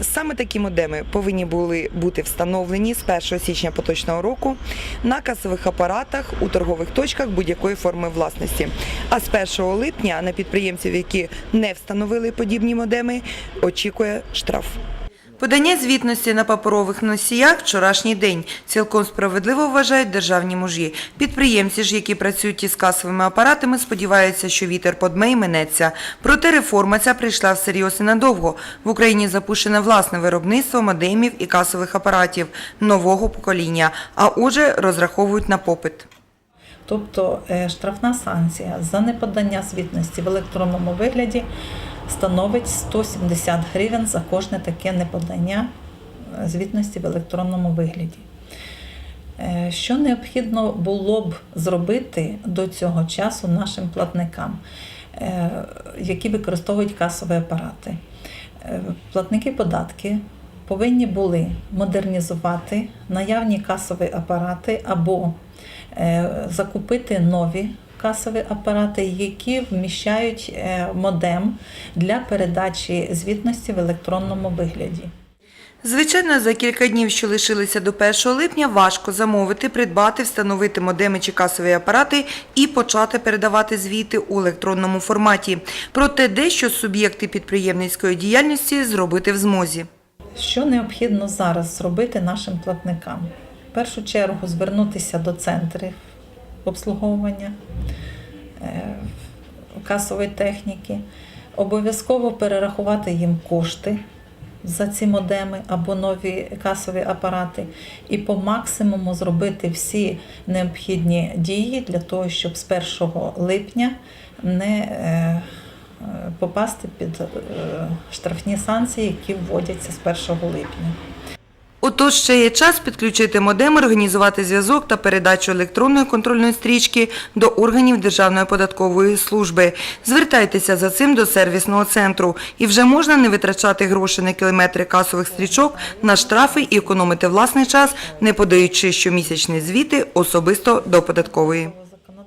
Саме такі модеми повинні були бути встановлені з 1 січня поточного року на касових апаратах у торгових точках будь-якої форми власності. А з 1 липня на підприємців, які не встановили подібні модеми, очікує штраф. Подання звітності на паперових носіях вчорашній день. Цілком справедливо вважають державні мужі. Підприємці ж, які працюють із касовими апаратами, сподіваються, що вітер подме й минеться. Проте реформа ця прийшла всерйоз і надовго. В Україні запущене власне виробництво модемів і касових апаратів нового покоління, а отже розраховують на попит. Тобто е, штрафна санкція за неподання звітності в електронному вигляді становить 170 гривень за кожне таке неподання е, звітності в електронному вигляді. Е, Що необхідно було б зробити до цього часу нашим платникам, е, які використовують касові апарати? Платники податки повинні були модернізувати наявні касові апарати або закупити нові касові апарати, які вміщають е, модем для передачі звітності в електронному вигляді. Звичайно, за кілька днів, що лишилися до 1 липня, важко замовити, придбати, встановити модеми чи касові апарати і почати передавати звіти у електронному форматі. Проте дещо суб'єкти підприємницької діяльності зробити в змозі. Що необхідно зараз зробити нашим платникам? В першу чергу звернутися до центрів обслуговування е, касової техніки, обов'язково перерахувати їм кошти за ці модеми або нові касові апарати, і по максимуму зробити всі необхідні дії для того, щоб з 1 липня не е, е, попасти під штрафні санкції, які вводяться з 1 липня. Отож, ще є час підключити модем, організувати зв'язок та передачу електронної контрольної стрічки до органів Державної податкової служби. Звертайтеся за цим до сервісного центру. І вже можна не витрачати гроші на кілометри касових стрічок, на штрафи і економити власний час, не подаючи щомісячні звіти особисто до податкової.